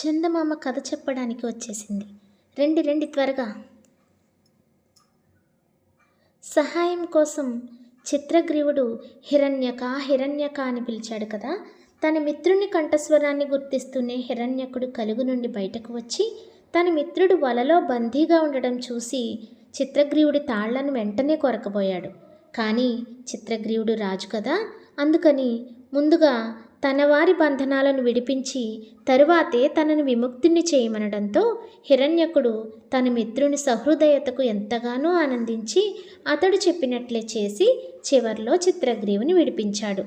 చందమామ కథ చెప్పడానికి వచ్చేసింది. రండి రండి త్వరగా. సహాయం కోసం చిత్రగ్రీవుడు హిరణ్యక హిరణ్యక అని పిలిచాడు కదా. తన మిత్రుని కంఠస్వరాన్ని గుర్తిస్తూనే హిరణ్యకుడు కలుగు నుండి బయటకు వచ్చి తన మిత్రుడు వలలో బందీగా ఉండడం చూసి చిత్రగ్రీవుడి తాళ్ళను వెంటనే కొరకబోయాడు. కానీ చిత్రగ్రీవుడు రాజు కదా అందుకని ముందుగా తన వారి బంధనాలను విడిపించి తరువాతే తనను విముక్తిని చేయమనడంతో హిరణ్యకుడు తన మిత్రుని సహృదయతకు ఎంతగానో ఆనందించి అతడు చెప్పినట్లే చేసి చివర్లో చిత్రగ్రీవుని విడిపించాడు.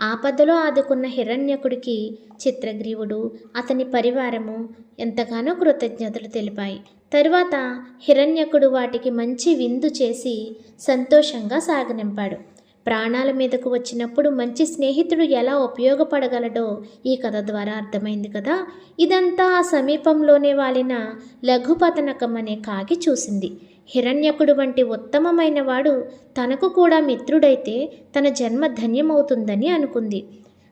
ఆపదలో ఆదుకున్న హిరణ్యకుడికి చిత్రగ్రీవుడు అతని పరివారము ఎంతగానో కృతజ్ఞతలు తెలిపాయి. తరువాత హిరణ్యకుడు వాటికి మంచి విందు చేసి సంతోషంగా సాగనింపాడు. ప్రాణాల మీదకు వచ్చినప్పుడు మంచి స్నేహితుడు ఎలా ఉపయోగపడగలడో ఈ కథ ద్వారా అర్థమైంది కదా. ఇదంతా ఆ సమీపంలోనే వాలిన లఘుపతనకం అనే కాకి చూసింది. హిరణ్యకుడు వంటి ఉత్తమమైన వాడు తనకు కూడా మిత్రుడైతే తన జన్మ ధన్యమవుతుందని అనుకుంది.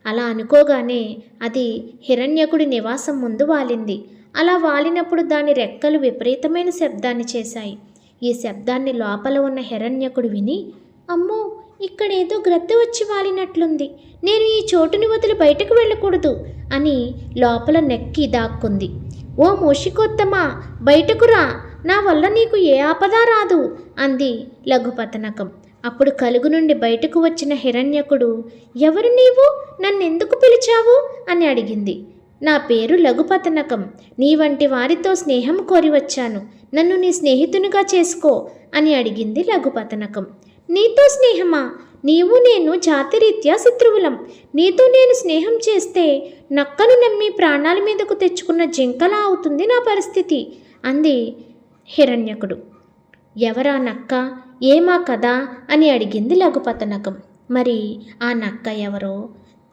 అలా అనుకోగానే అది హిరణ్యకుడి నివాసం ముందు వాలింది. అలా వాలినప్పుడు దాని రెక్కలు విపరీతమైన శబ్దాన్ని చేశాయి. ఈ శబ్దాన్ని లోపల ఉన్న హిరణ్యకుడు విని అమ్మో ఇక్కడేదో గ్రద్ద వచ్చి వాలినట్లుంది. నేను ఈ చోటుని వదిలి బయటకు వెళ్ళకూడదు అని లోపల నెక్కి దాక్కుంది. ఓ మూషికొత్తమా బయటకు రా. నా వల్ల నీకు ఏ ఆపద రాదు అంది లఘుపతనకం. అప్పుడు కలుగు నుండి బయటకు వచ్చిన హిరణ్యకుడు ఎవరు నీవు? నన్నెందుకు పిలిచావు? అని అడిగింది. నా పేరు లఘుపతనకం. నీ వంటి వారితో స్నేహం కోరి వచ్చాను. నన్ను నీ స్నేహితునిగా చేసుకో అని అడిగింది లఘుపతనకం. నీతో స్నేహమా? నీవు నేను జాతిరీత్యా శత్రువులం. నీతో నేను స్నేహం చేస్తే నక్కను నమ్మి ప్రాణాల మీదకు తెచ్చుకున్న జింకలా అవుతుంది నా పరిస్థితి అంది హిరణ్యకుడు. ఎవరా నక్క? ఏమా కదా అని అడిగింది లఘుపతనకం. మరి ఆ నక్క ఎవరో?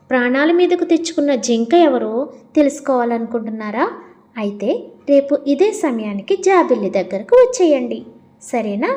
ప్రాణాల మీదకు తెచ్చుకున్న జింక ఎవరో తెలుసుకోవాలనుకుంటున్నారా? అయితే రేపు ఇదే సమయానికి జాబిల్లి దగ్గరకు వచ్చేయండి. సరేనా?